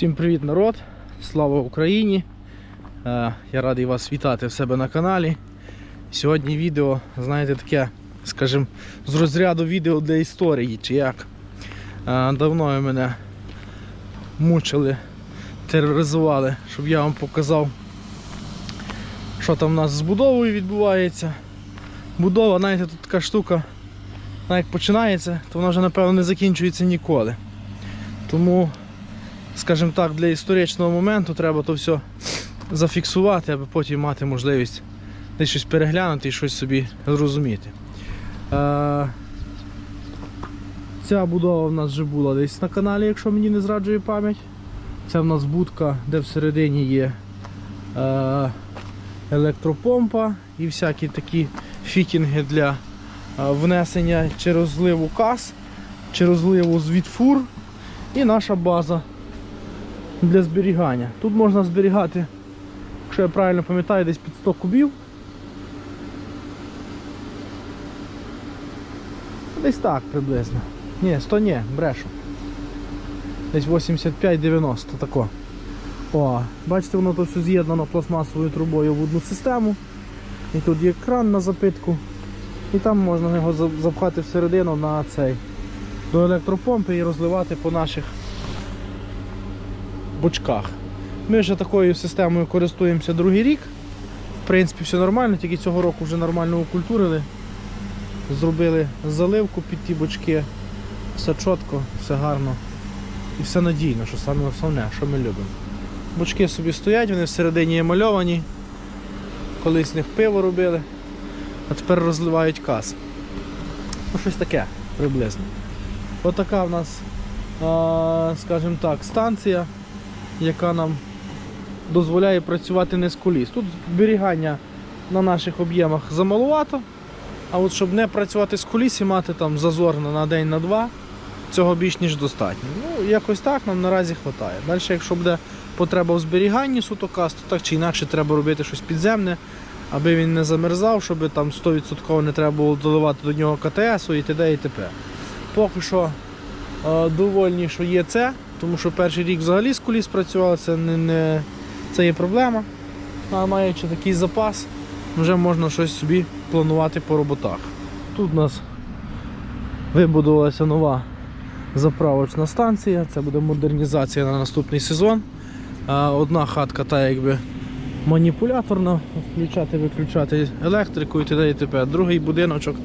Всім привіт, народ! Слава Україні! Е, Я радий вас вітати в себе на каналі. Сьогодні відео, знаєте, таке, скажімо, з розряду відео для історії чи як. Е, Давно мене мучили, тероризували, щоб я вам показав, що там у нас з будовою відбувається. Будова, знаєте, тут така штука, як починається, то вона вже напевно не закінчується ніколи. Тому скажімо так, для історичного моменту треба то все зафіксувати, аби потім мати можливість десь щось переглянути і щось собі зрозуміти. Е, Ця будова в нас вже була десь на каналі, якщо мені не зраджує пам'ять. Це в нас будка, де всередині є е, електропомпа і всякі такі фітінги для е, внесення чи розливу кас, чи розливу звід фур. І наша база для зберігання. Тут можна зберігати, якщо я правильно пам'ятаю, десь під 100 кубів. Десь так приблизно. Ні, 100 ні, брешу. Десь 85-90 тако. О, бачите, воно тут все з'єднано пластмасовою трубою в одну систему. І тут є кран на запитку. І там можна його запхати всередину на цей до електропомпи і розливати по наших бочках. Ми вже такою системою користуємося другий рік. В принципі, все нормально, тільки цього року вже нормально окультурили. Зробили заливку під ті бочки. Все чітко, все гарно і все надійно, що саме основне, що ми любимо. Бочки собі стоять, вони всередині є мальовані. Колись з них пиво робили, а тепер розливають кас. Ну, щось таке приблизно. Отака в нас, скажімо так, станція, яка нам дозволяє працювати не з коліс. Тут зберігання на наших об'ємах замалувато, а от щоб не працювати з коліс і мати там зазор на- день, на два, цього більш ніж достатньо. Ну, якось так нам наразі вистачає. Далі, якщо буде потреба в зберіганні сутоказ, то так чи інакше треба робити щось підземне, аби він не замерзав, щоб там 100% не треба було доливати до нього КТС і т.д. і т.п. Поки що е, довольні, що є це, тому що перший рік взагалі з коліс працювали, це не, не це є проблема. А маючи такий запас, вже можна щось собі планувати по роботах. Тут у нас вибудувалася нова заправочна станція, це буде модернізація на наступний сезон. Одна хатка та якби маніпуляторна, включати, виключати електрику і т.д. Другий будиночок.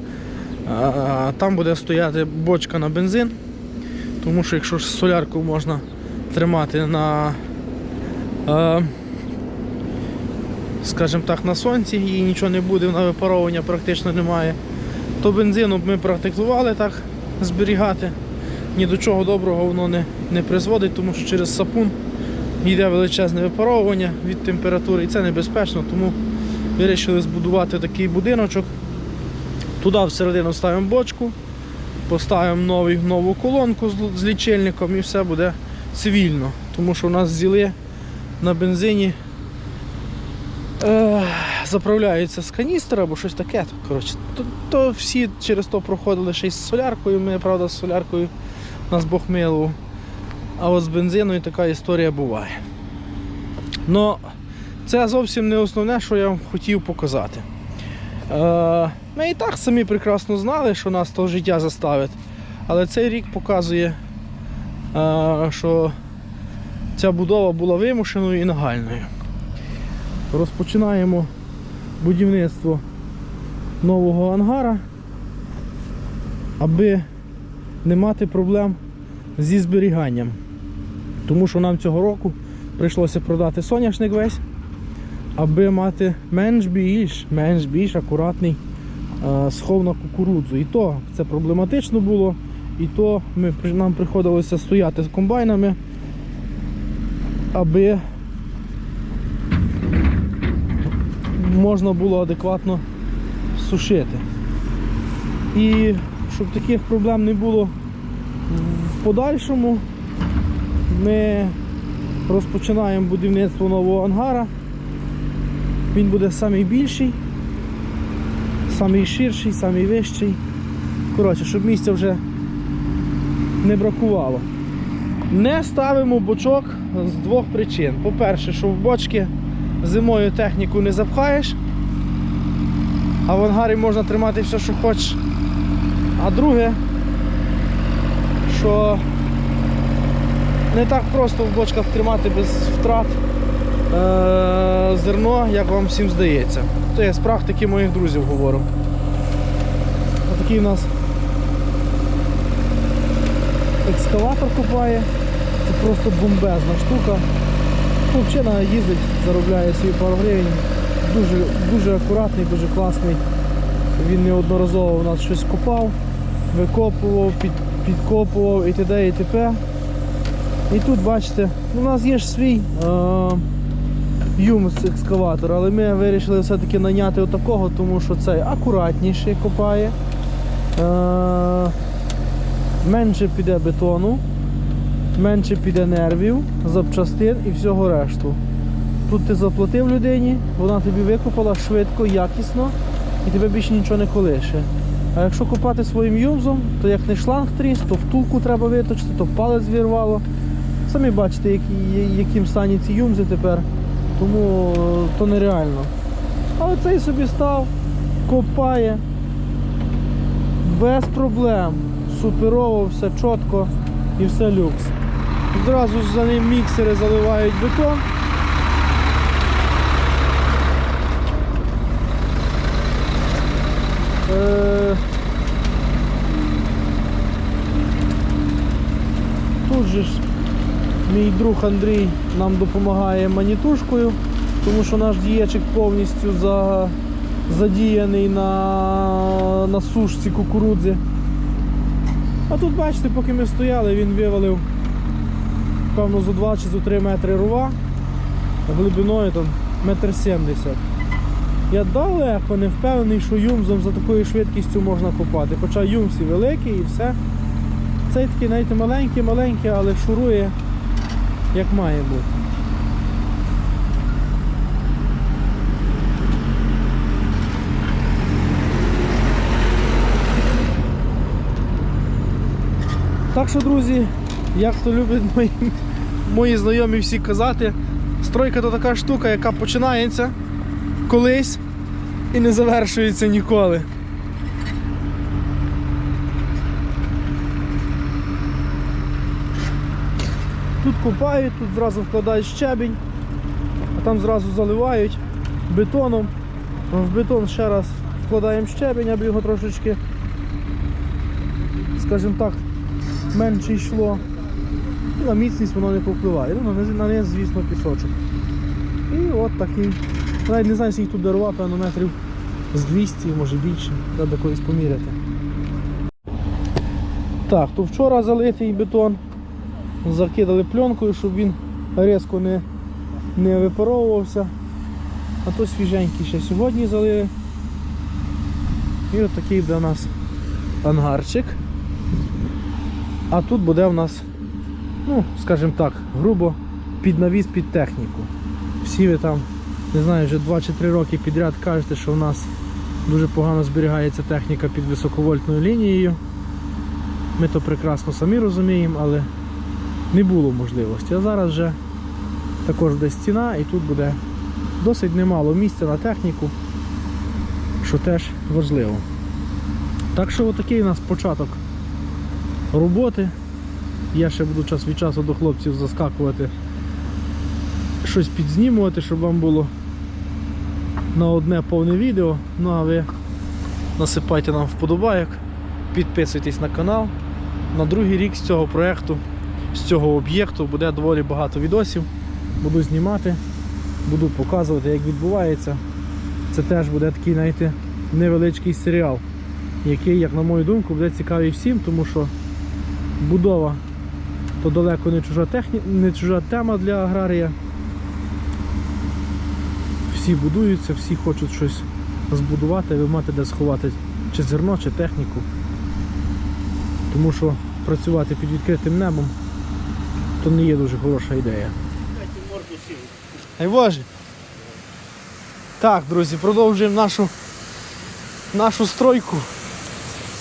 Там буде стояти бочка на бензин, тому що якщо ж солярку можна тримати на е, скажімо так, на сонці і нічого не буде, на випаровування практично немає, то бензину б ми практикували так зберігати. Ні до чого доброго воно не, не призводить, тому що через сапун йде величезне випаровування від температури і це небезпечно, тому вирішили збудувати такий будиночок. Туди всередину ставимо бочку, поставимо новий, нову колонку з, лічильником і все буде цивільно. Тому що у нас зіли на бензині е, заправляються з каністра або щось таке. Коротше, то, то всі через то проходили ще й з соляркою. Ми, правда, з соляркою нас Бог милував. А от з бензиною така історія буває. Но це зовсім не основне, що я вам хотів показати. Е, ми і так самі прекрасно знали, що нас то життя заставить. Але цей рік показує, е, що ця будова була вимушеною і нагальною. Розпочинаємо будівництво нового ангара, аби не мати проблем зі зберіганням. Тому що нам цього року прийшлося продати соняшник весь, аби мати менш більш, менш більш акуратний схов на кукурудзу. І то це проблематично було, і то ми, нам приходилося стояти з комбайнами, аби можна було адекватно сушити. І щоб таких проблем не було в подальшому, ми розпочинаємо будівництво нового ангара. Він буде самий більший, самий ширший, самий вищий. Коротше, щоб місця вже не бракувало. Не ставимо бочок з двох причин. По-перше, що в бочки зимою техніку не запхаєш, а в ангарі можна тримати все, що хочеш. А друге, що не так просто в бочках тримати без втрат зерно, як вам всім здається. То я з практики моїх друзів говорю. Отакий у нас екскаватор копає. Це просто бомбезна штука. Хлопчина їздить, заробляє свої пару гривень. Дуже, дуже акуратний, дуже класний. Він неодноразово у нас щось копав, викопував, під, підкопував і т.д. і т.п. І тут бачите, у нас є ж свій е, юмс екскаватор, але ми вирішили все-таки наняти отакого, тому що цей акуратніший копає. Е, менше піде бетону, менше піде нервів, запчастин і всього решту. Тут ти заплатив людині, вона тобі викопала швидко, якісно і тебе більше нічого не колише. А якщо копати своїм юмзом, то як не шланг тріс, то втулку треба виточити, то палець вірвало. Самі бачите, яким стані ці юмзи тепер, тому е, то нереально. Але цей собі став, копає, без проблем. Суперово, все чітко і все люкс. Зразу за ним міксери заливають бетон. Е, Тут же ж мій друг Андрій нам допомагає манітушкою, тому що наш дієчик повністю за, задіяний на, на сушці кукурудзи. А тут, бачите, поки ми стояли, він вивалив певно за 2 чи за 3 метри рува глибиною там метр сімдесят. Я далеко не впевнений, що юмзом за такою швидкістю можна копати. Хоча юмс і великий і все. Цей такий, знаєте, маленький, маленький, але шурує як має бути. Так що, друзі, як то люблять мої, мої знайомі всі казати, стройка то така штука, яка починається колись і не завершується ніколи. Тут копають, тут зразу вкладають щебінь, а там зразу заливають бетоном. В бетон ще раз вкладаємо щебінь, аби його трошечки, скажімо так, менше йшло. І на міцність воно не повпливає. Ну, на- низ, звісно, пісочок. І от такий. Навіть не знаю, скільки тут дарував, певно, метрів з 200, може більше. Треба колись поміряти. Так, то вчора залитий бетон. Закидали пленкою, щоб він різко не, не випаровувався. А то свіженький ще сьогодні залили. І от такий буде у нас ангарчик. А тут буде у нас, ну, скажімо так, грубо під навіс, під техніку. Всі ви там, не знаю, вже 2 чи 3 роки підряд кажете, що в нас дуже погано зберігається техніка під високовольтною лінією. Ми то прекрасно самі розуміємо, але не було можливості. А зараз вже також буде стіна і тут буде досить немало місця на техніку, що теж важливо. Так що отакий у нас початок роботи. Я ще буду час від часу до хлопців заскакувати, щось підзнімувати, щоб вам було на одне повне відео. Ну а ви насипайте нам вподобайок, підписуйтесь на канал. На другий рік з цього проєкту, з цього об'єкту буде доволі багато відосів. Буду знімати, буду показувати, як відбувається. Це теж буде такий, знаєте, невеличкий серіал, який, як на мою думку, буде цікавий всім, тому що будова то далеко не чужа, техні... не чужа тема для аграрія. Всі будуються, всі хочуть щось збудувати, ви маєте де сховати чи зерно, чи техніку. Тому що працювати під відкритим небом то не є дуже хороша ідея. Ай. Так, друзі, продовжуємо нашу, нашу стройку,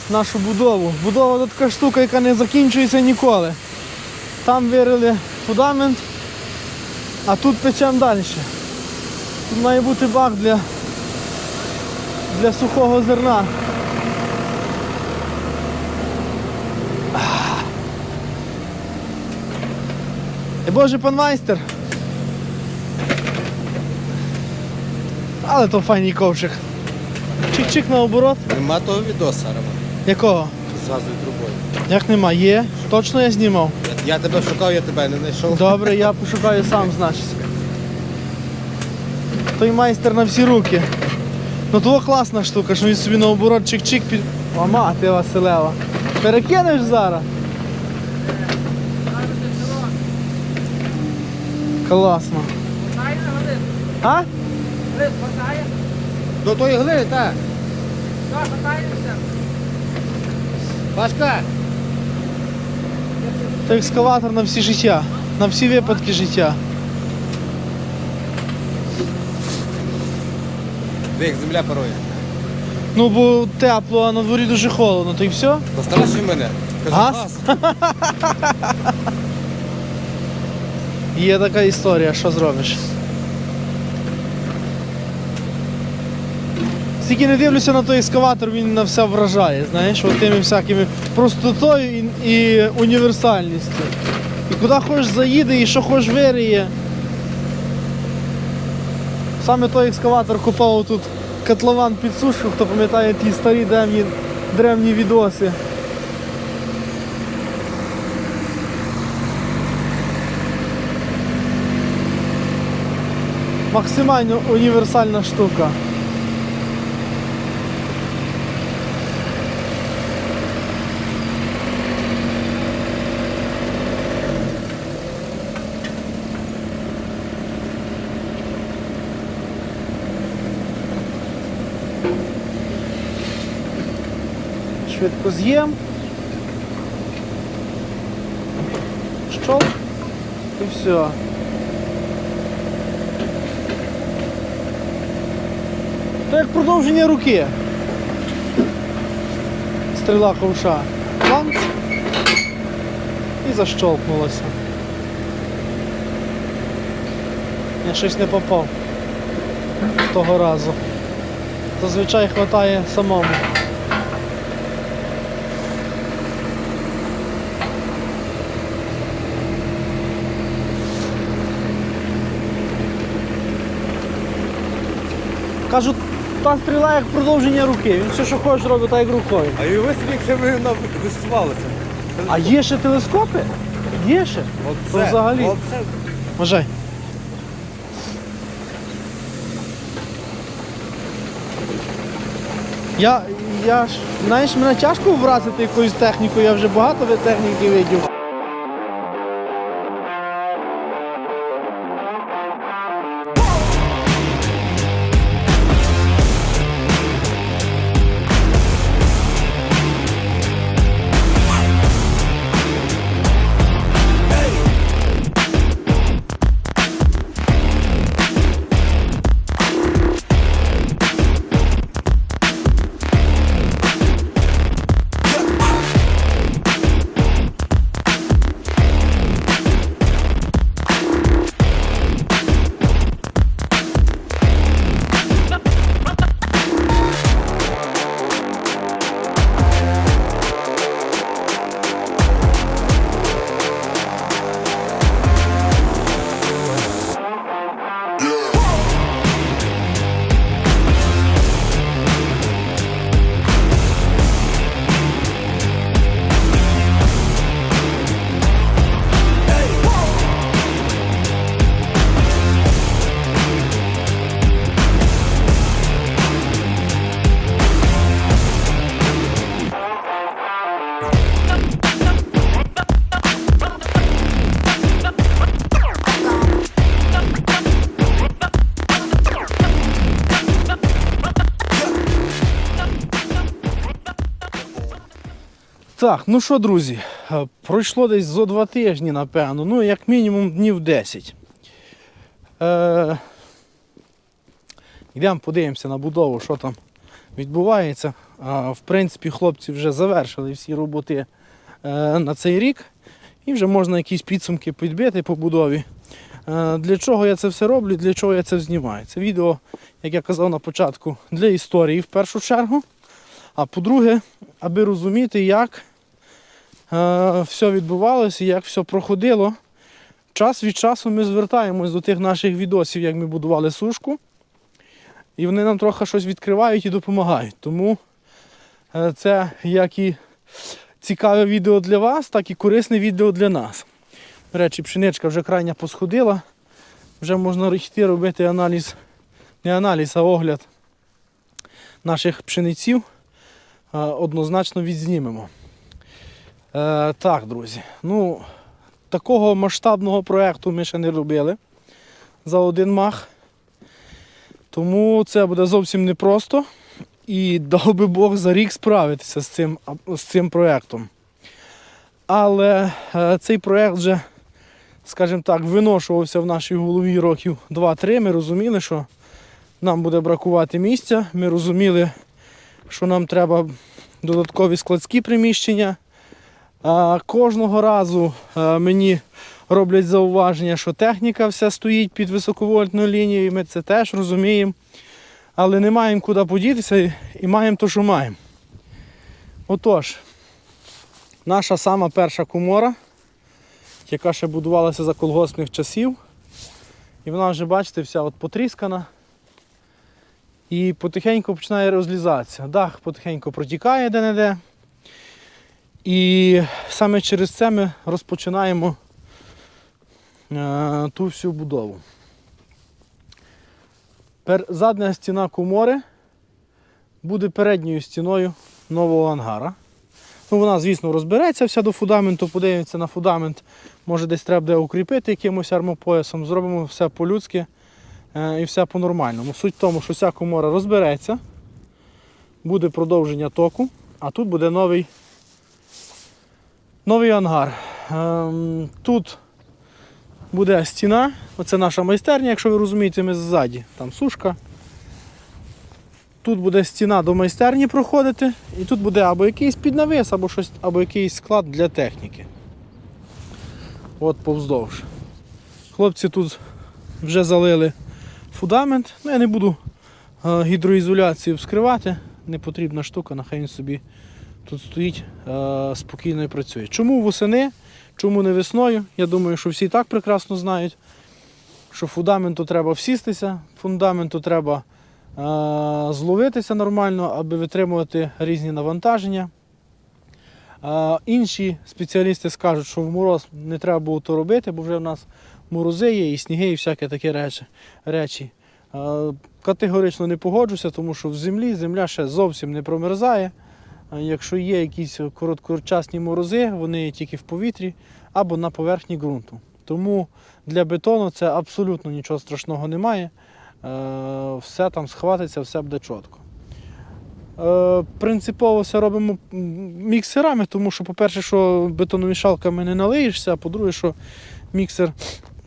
нашу будову. Будова це така штука, яка не закінчується ніколи. Там вирили фундамент, А тут печемо далі. Тут має бути бак для, для сухого зерна. Боже пан майстер. Але то файний ковчик. Чик-чик на оборот. Нема того відоса, Роман, Якого? з газовою трубою. Як нема? Є. Точно я знімав. Я, я тебе шукав, я тебе не знайшов. Добре, я пошукаю сам, значить. Той майстер на всі руки. Ну то класна штука, що він собі на оборот чик-чик під. О, мати Василева. Перекинеш зараз? Класно. А? До тої глини, так. Пашка, То екскаватор на всі життя. На всі випадки життя. де як земля парує. Ну бо тепло, а на дворі дуже холодно, то й все. Настрашуй мене. Кажи, Газ? газ. Є така історія, що зробиш. Скільки не дивлюся на той ескаватор, він на все вражає, знаєш, от тими всякими простотою і, і універсальністю. І куди хочеш заїде, і що хочеш вириє. Саме той екскаватор купав тут котлован під сушку, хто пам'ятає ті старі древні, древні відоси. Максимально універсальна штука. Швидко з'їм. Щол. І все. То як продовження руки. Стріла ковша. Ланц. І защолкнулося. Я щось не попав того разу. Зазвичай хватає самому. Кажуть, та стріла як продовження руки. Він все, що хочеш, робить так як рукою. А і ви собі, якщо ви на висувалися. А є ще телескопи? Є ще? То взагалі. Оце. Вважай. Я, я ж, знаєш, мене тяжко вразити якоюсь технікою, я вже багато ви техніки видів. Так, ну що, друзі, е, пройшло десь зо два тижні, напевно, ну як мінімум днів 10. Е, йдемо подивимося на будову, що там відбувається. А, в принципі, хлопці вже завершили всі роботи е, на цей рік. І вже можна якісь підсумки підбити по будові. Е, Для чого я це все роблю, для чого я це знімаю? Це відео, як я казав на початку, для історії в першу чергу. А по-друге, аби розуміти, як е, все відбувалося, як все проходило. Час від часу ми звертаємось до тих наших відосів, як ми будували сушку. І вони нам трохи щось відкривають і допомагають. Тому е, це як і цікаве відео для вас, так і корисне відео для нас. До речі, пшеничка вже крайня посходила. Вже можна йти робити аналіз, не аналіз, а огляд наших пшениців. Е, Однозначно відзнімемо. Е, так, друзі. Ну, такого масштабного проєкту ми ще не робили за один мах. Тому це буде зовсім непросто. І дав би Бог за рік справитися з цим, з цим проєктом. Але е, цей проєкт вже, скажімо так, виношувався в нашій голові років 2-3. Ми розуміли, що нам буде бракувати місця. Ми розуміли, що нам треба додаткові складські приміщення. Кожного разу мені роблять зауваження, що техніка вся стоїть під високовольтною лінією, ми це теж розуміємо. Але не маємо куди подітися і маємо те, що маємо. Отож, наша сама перша комора, яка ще будувалася за колгоспних часів. І вона вже, бачите, вся от потріскана. І потихеньку починає розлізатися. Дах потихеньку протікає де-не-де. І саме через це ми розпочинаємо е, ту всю будову. Задня стіна комори буде передньою стіною нового ангара. Ну, вона, звісно, розбереться вся до фундаменту, подивимося на фундамент. Може десь треба буде укріпити якимось армопоясом. Зробимо все по-людськи і все по-нормальному. Суть в тому, що вся комора розбереться, буде продовження току, а тут буде новий, новий ангар. Ем, тут буде стіна, оце наша майстерня, якщо ви розумієте, ми ззаді, там сушка. Тут буде стіна до майстерні проходити, і тут буде або якийсь піднавис, або, щось, або якийсь склад для техніки. От повздовж. Хлопці тут вже залили фундамент. Ну, я не буду е, гідроізоляцію вскривати, не потрібна штука, нехай він собі тут стоїть е, спокійно і працює. Чому восени? Чому не весною? Я думаю, що всі так прекрасно знають, що фундаменту треба всістися, фундаменту треба е, зловитися нормально, аби витримувати різні навантаження. Інші спеціалісти скажуть, що в мороз не треба було то робити, бо вже в нас морози є, і сніги, і всякі такі речі. категорично не погоджуся, тому що в землі земля ще зовсім не промерзає. Якщо є якісь короткочасні морози, вони є тільки в повітрі або на поверхні ґрунту. Тому для бетону це абсолютно нічого страшного немає. Все там схватиться, все буде чітко. Принципово все робимо міксерами, тому що, по-перше, що бетономішалками не налиєшся, а по-друге, що міксер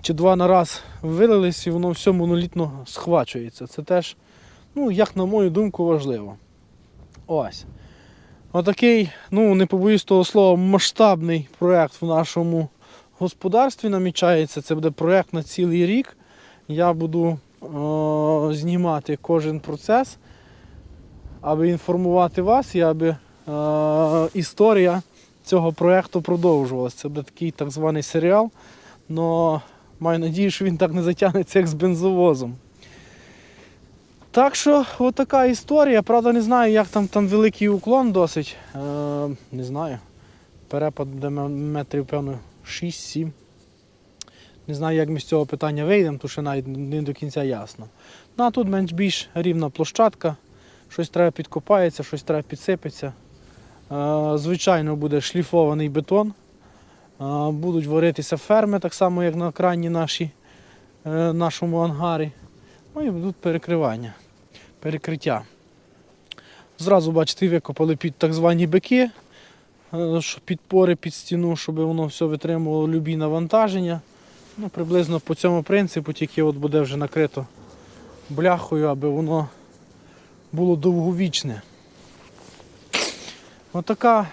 чи два на раз вилились і воно все монолітно схвачується. Це теж, ну, як на мою думку, важливо. Ось. Отакий, ну не побоюсь того слова, масштабний проєкт в нашому господарстві намічається. Це буде проєкт на цілий рік. Я буду е- знімати кожен процес, аби інформувати вас і аби е- історія цього проєкту продовжувалася. Це буде такий так званий серіал. Но маю надію, що він так не затягнеться, як з бензовозом. Так що, отака історія. Правда, не знаю, як там там великий уклон досить. Е, не знаю. Перепад буде метрів, певно, 6-7. Не знаю, як ми з цього питання вийдемо, тому що навіть не до кінця ясно. Ну а тут менш-більш рівна площадка. Щось треба підкопається, щось треба підсипеться. Е, звичайно, буде шліфований бетон. Будуть варитися ферми, так само, як на крайній нашій, е, нашому ангарі. Ну і будуть перекривання, перекриття. Зразу, бачите, викопали під так звані бики, е, підпори під стіну, щоб воно все витримувало любі навантаження. Ну, приблизно по цьому принципу, тільки от буде вже накрито бляхою, аби воно було довговічне. Отака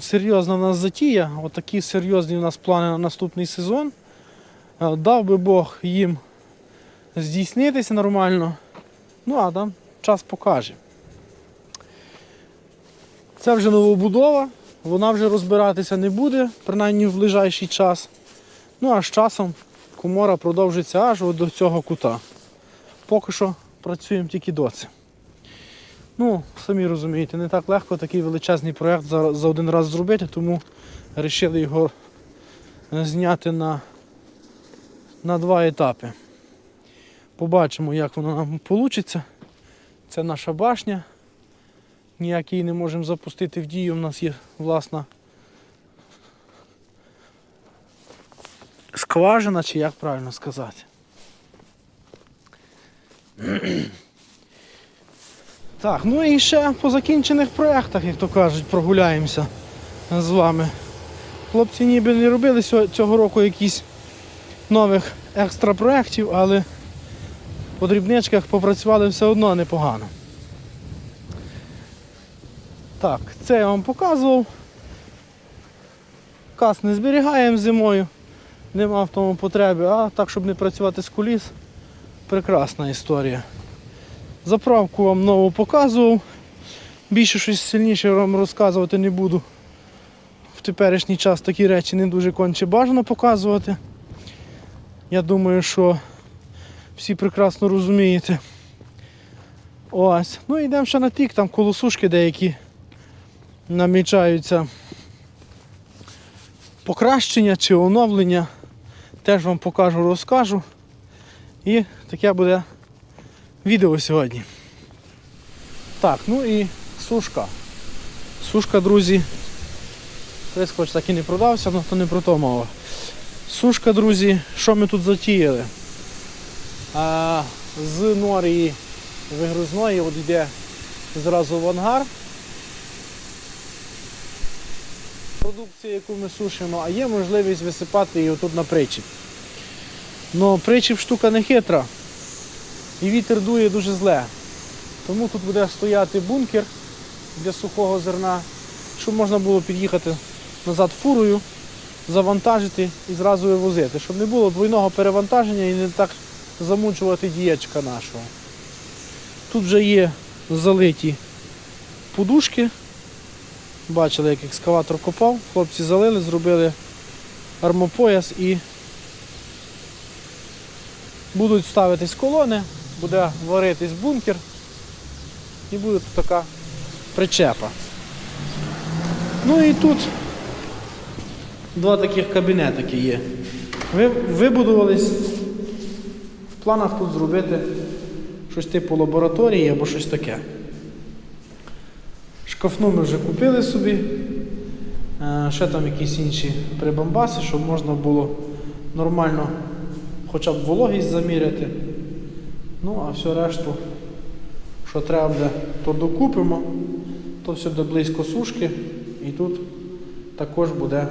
серйозна в нас затія, отакі серйозні у нас плани на наступний сезон. Е, Дав би Бог їм здійснитися нормально. Ну а там час покаже. Це вже новобудова, вона вже розбиратися не буде, принаймні в ближайший час. Ну а з часом комора продовжиться аж до цього кута. Поки що працюємо тільки доці. Ну, самі розумієте, не так легко такий величезний проєкт за, за один раз зробити, тому вирішили його е, зняти на, на два етапи. Побачимо, як воно нам вийде. Це наша башня. Ніяк її не можемо запустити в дію. У нас є власна скважина, чи як правильно сказати. Так, ну і ще по закінчених проєктах, як то кажуть, прогуляємося з вами. Хлопці ніби не робили цього року якісь нових екстра проєктів, але по дрібничках попрацювали все одно непогано. Так, це я вам показував. Кас не зберігаємо зимою, нема в тому потреби, а так, щоб не працювати з куліс, прекрасна історія. Заправку вам нову показував. Більше щось сильніше вам розказувати не буду. В теперішній час такі речі не дуже конче бажано показувати. Я думаю, що всі прекрасно розумієте. Ось. Ну йдемо ще на тік, там колосушки деякі намічаються покращення чи оновлення. Теж вам покажу, розкажу. І таке буде відео сьогодні. Так, ну і сушка. Сушка, друзі. Прискоч так і не продався, але то не про то мова. Сушка, друзі, що ми тут затіяли? А, з норії вигрузної от йде зразу в ангар. Продукція, яку ми сушимо, а є можливість висипати її отут на причіп. Но причіп штука не хитра. І вітер дує дуже зле. Тому тут буде стояти бункер для сухого зерна, щоб можна було під'їхати назад фурою, завантажити і зразу вивозити, щоб не було двойного перевантаження і не так замучувати діячка нашого. Тут вже є залиті подушки. Бачили, як екскаватор копав, хлопці залили, зробили армопояс і будуть ставитись колони, буде варитись бункер і буде тут така причепа. Ну і тут два таких кабінетики є. Ви, вибудувались в планах тут зробити щось типу лабораторії або щось таке. Шкафну ми вже купили собі. Е, Ще там якісь інші прибамбаси, щоб можна було нормально хоча б вологість заміряти. Ну, а все решту, що треба буде, то докупимо, то все буде близько сушки і тут також буде,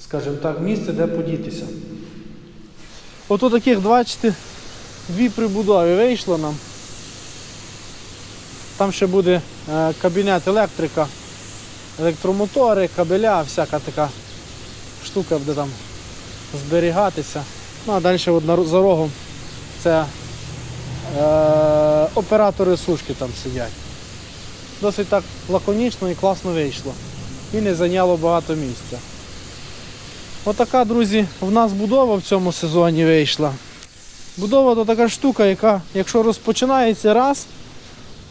скажімо так, місце, де подітися. Ото таких, бачите, дві прибудови вийшло нам. Там ще буде е, кабінет електрика, електромотори, кабеля, всяка така штука буде там зберігатися. Ну а далі от за рогом це е, оператори сушки там сидять. Досить так лаконічно і класно вийшло. І не зайняло багато місця. Отака, друзі, в нас будова в цьому сезоні вийшла. Будова то така штука, яка, якщо розпочинається раз,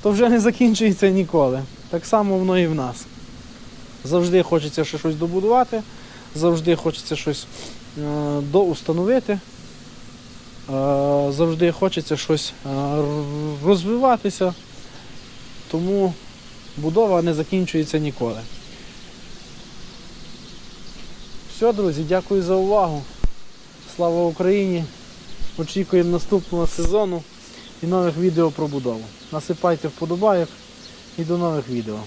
то вже не закінчується ніколи. Так само воно і в нас. Завжди хочеться ще щось добудувати, завжди хочеться щось доустановити, е, завжди хочеться щось е, розвиватися. Тому будова не закінчується ніколи. Все, друзі, дякую за увагу. Слава Україні! Очікуємо наступного сезону і нових відео про будову. Насипайте вподобайок і до нових відео.